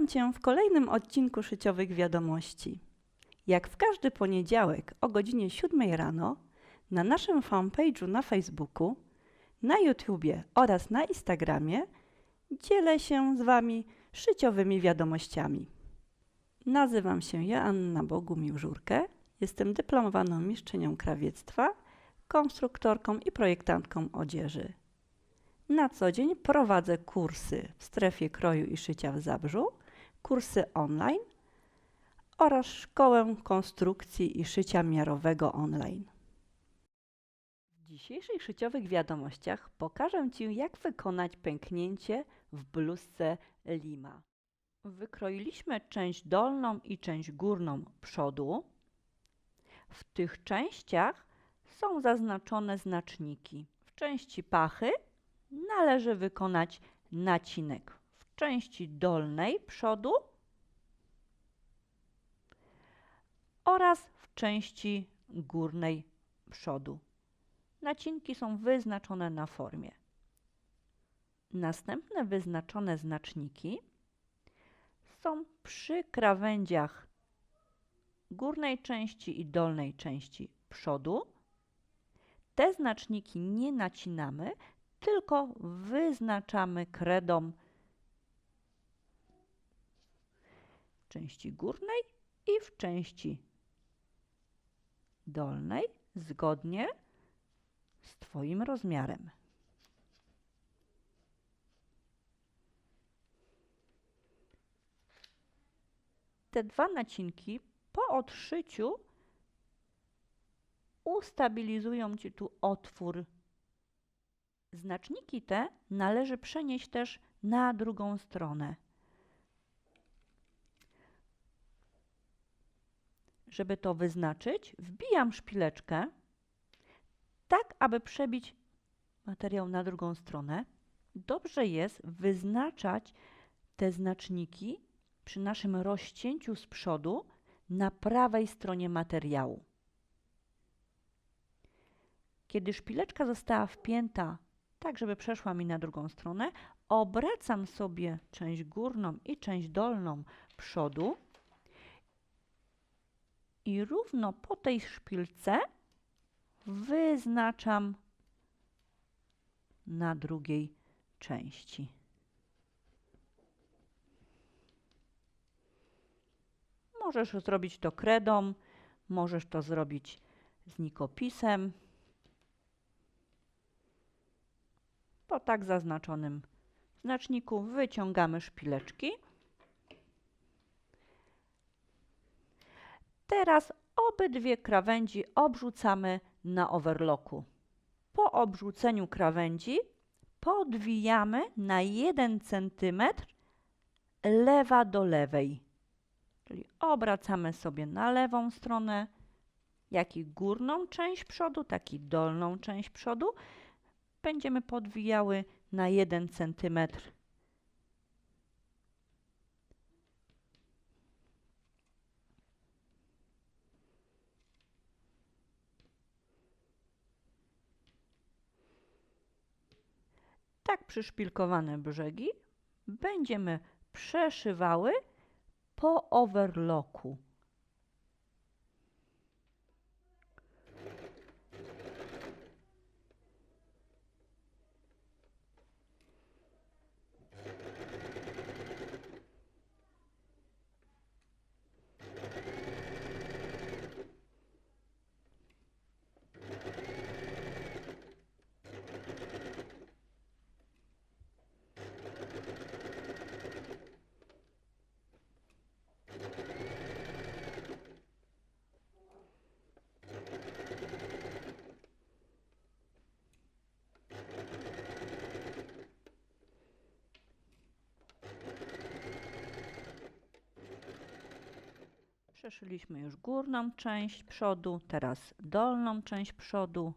Witam Cię w kolejnym odcinku Szyciowych Wiadomości. Jak w każdy poniedziałek o godzinie 7 rano na naszym fanpage'u na Facebooku, na YouTubie oraz na Instagramie dzielę się z Wami szyciowymi wiadomościami. Nazywam się Joanna Bogumił-Żurkę, jestem dyplomowaną mistrzynią krawiectwa, konstruktorką i projektantką odzieży. Na co dzień prowadzę kursy w strefie kroju i szycia w Zabrzu, kursy online oraz szkołę konstrukcji i szycia miarowego online. W dzisiejszych szyciowych wiadomościach pokażę Ci, jak wykonać pęknięcie w bluzce Lima. Wykroiliśmy część dolną i część górną przodu. W tych częściach są zaznaczone znaczniki. W części pachy należy wykonać nacinek części dolnej przodu oraz w części górnej przodu. Nacinki są wyznaczone na formie. Następne wyznaczone znaczniki są przy krawędziach górnej części i dolnej części przodu. Te znaczniki nie nacinamy, tylko wyznaczamy kredą w części górnej i w części dolnej zgodnie z Twoim rozmiarem. Te dwa nacinki po odszyciu ustabilizują Ci tu otwór Znaczniki te należy przenieść też na drugą stronę. Żeby to wyznaczyć, wbijam szpileczkę tak, aby przebić materiał na drugą stronę. Dobrze jest wyznaczać te znaczniki przy naszym rozcięciu z przodu na prawej stronie materiału. Kiedy szpileczka została wpięta tak żeby przeszła mi na drugą stronę. Obracam sobie część górną i część dolną przodu i równo po tej szpilce wyznaczam na drugiej części. Możesz zrobić to kredą, możesz to zrobić z nikopisem. Po tak zaznaczonym znaczniku wyciągamy szpileczki. Teraz obydwie krawędzi obrzucamy na overlocku. Po obrzuceniu krawędzi podwijamy na 1 cm lewa do lewej. Czyli obracamy sobie na lewą stronę, jak i górną część przodu, tak i dolną część przodu będziemy podwijały na 1 cm. Tak przyszpilkowane brzegi będziemy przeszywały po overlocku. Przeszyliśmy już górną część przodu, teraz dolną część przodu.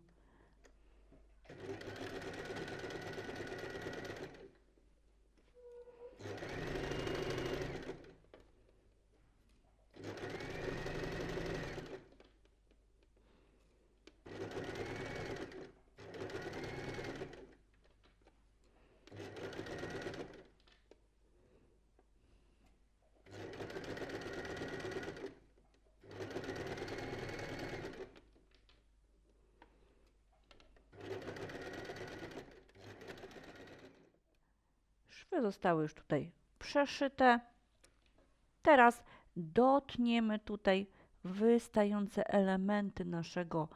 Szwy zostały już tutaj przeszyte. Teraz dotniemy tutaj wystające elementy naszego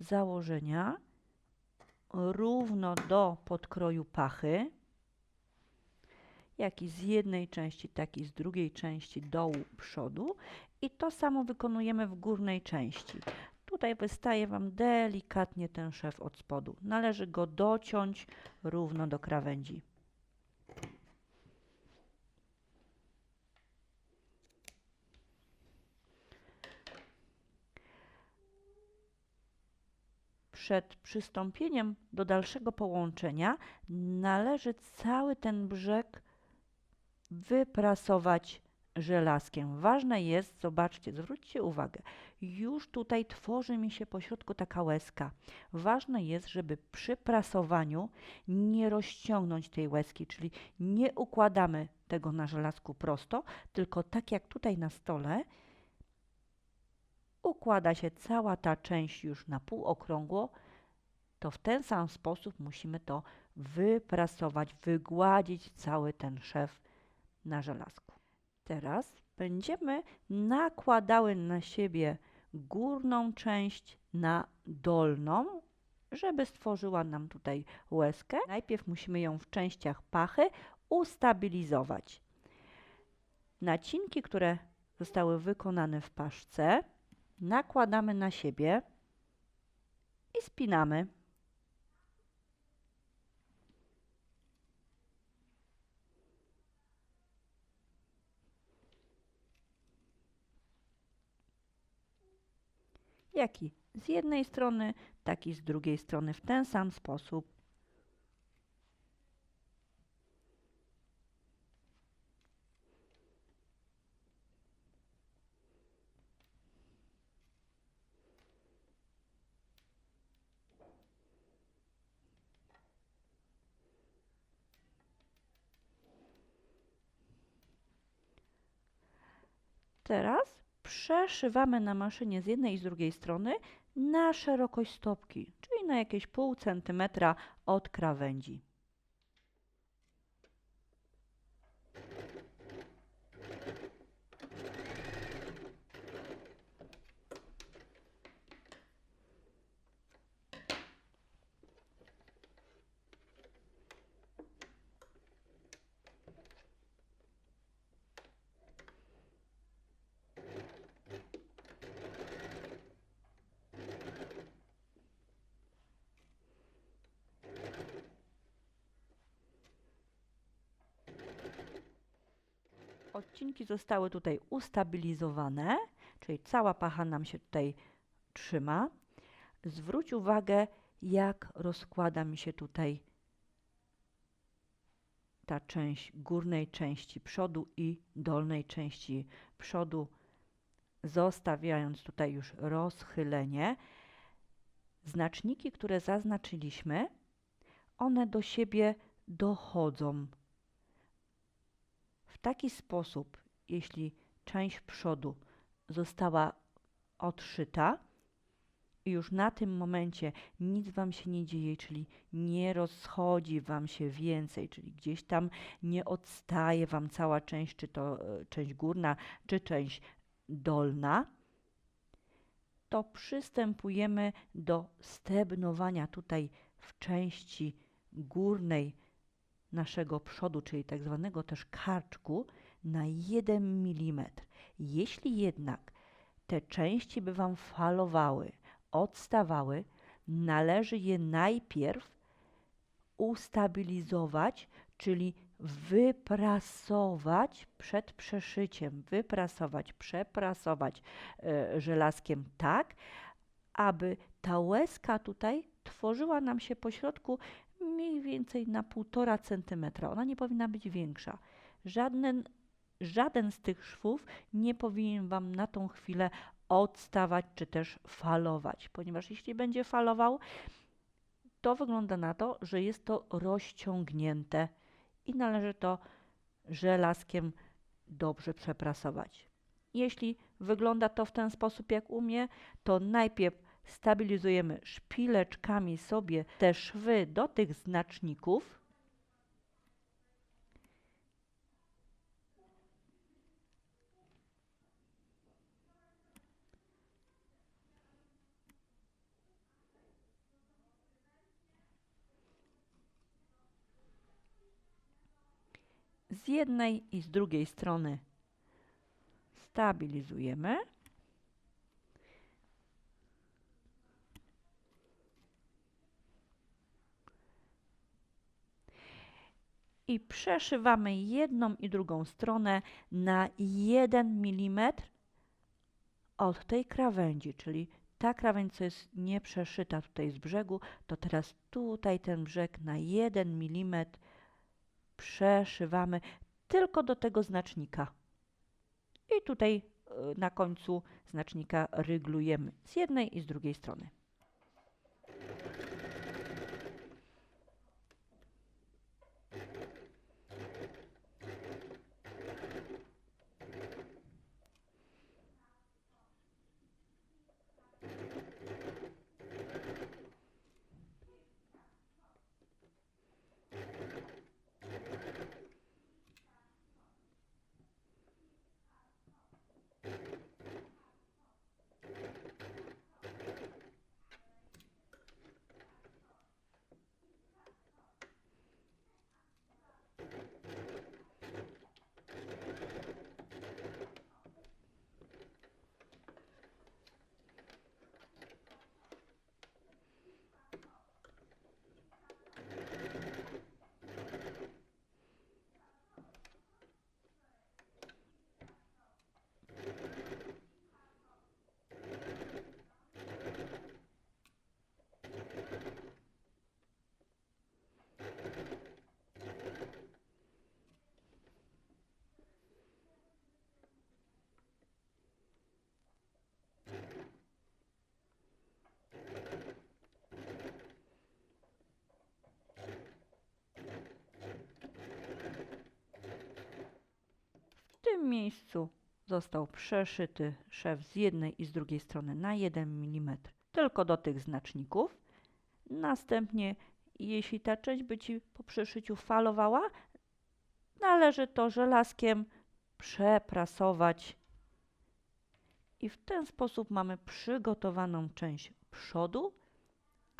założenia równo do podkroju pachy, jak i z jednej części, tak i z drugiej części dołu przodu i to samo wykonujemy w górnej części. Tutaj wystaje Wam delikatnie ten szef od spodu. Należy go dociąć równo do krawędzi. Przed przystąpieniem do dalszego połączenia należy cały ten brzeg wyprasować żelazkiem. Ważne jest, zobaczcie, zwróćcie uwagę, już tutaj tworzy mi się pośrodku taka łezka. Ważne jest, żeby przy prasowaniu nie rozciągnąć tej łezki, czyli nie układamy tego na żelazku prosto, tylko tak jak tutaj na stole, układa się cała ta część już na półokrągło, to w ten sam sposób musimy to wyprasować, wygładzić cały ten szef na żelazku. Teraz będziemy nakładały na siebie górną część na dolną, żeby stworzyła nam tutaj łezkę. Najpierw musimy ją w częściach pachy ustabilizować. Nacinki, które zostały wykonane w paszce, nakładamy na siebie i spinamy. Jak i z jednej strony, tak i z drugiej strony w ten sam sposób. Teraz przeszywamy na maszynie z jednej i z drugiej strony na szerokość stopki, czyli na jakieś pół centymetra od krawędzi. Odcinki zostały tutaj ustabilizowane, czyli cała pacha nam się tutaj trzyma. Zwróć uwagę, jak rozkłada mi się tutaj ta część górnej części przodu i dolnej części przodu, zostawiając tutaj już rozchylenie. Znaczniki, które zaznaczyliśmy, one do siebie dochodzą taki sposób, jeśli część przodu została odszyta już na tym momencie nic Wam się nie dzieje, czyli nie rozchodzi Wam się więcej, czyli gdzieś tam nie odstaje Wam cała część, czy to e, część górna, czy część dolna, to przystępujemy do stebnowania tutaj w części górnej naszego przodu, czyli tak zwanego też karczku, na 1 mm. Jeśli jednak te części by Wam falowały, odstawały, należy je najpierw ustabilizować, czyli wyprasować przed przeszyciem, wyprasować, przeprasować e, żelazkiem tak, aby ta łezka tutaj tworzyła nam się po środku mniej więcej na 1,5 cm. Ona nie powinna być większa. Żaden, żaden z tych szwów nie powinien Wam na tą chwilę odstawać czy też falować, ponieważ jeśli będzie falował, to wygląda na to, że jest to rozciągnięte i należy to żelazkiem dobrze przeprasować. Jeśli wygląda to w ten sposób jak u mnie, to najpierw stabilizujemy szpileczkami sobie te szwy do tych znaczników. z jednej i z drugiej strony stabilizujemy. I przeszywamy jedną i drugą stronę na 1 mm od tej krawędzi, czyli ta krawędź, co jest nieprzeszyta tutaj z brzegu, to teraz tutaj ten brzeg na 1 mm przeszywamy tylko do tego znacznika. I tutaj y, na końcu znacznika ryglujemy z jednej i z drugiej strony. W tym miejscu został przeszyty szef z jednej i z drugiej strony na 1 mm, tylko do tych znaczników. Następnie, jeśli ta część by Ci po przeszyciu falowała, należy to żelazkiem przeprasować i w ten sposób mamy przygotowaną część przodu,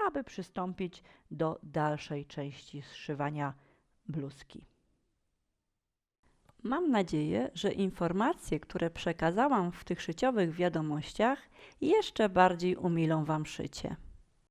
aby przystąpić do dalszej części zszywania bluzki. Mam nadzieję, że informacje, które przekazałam w tych szyciowych wiadomościach, jeszcze bardziej umilą Wam szycie.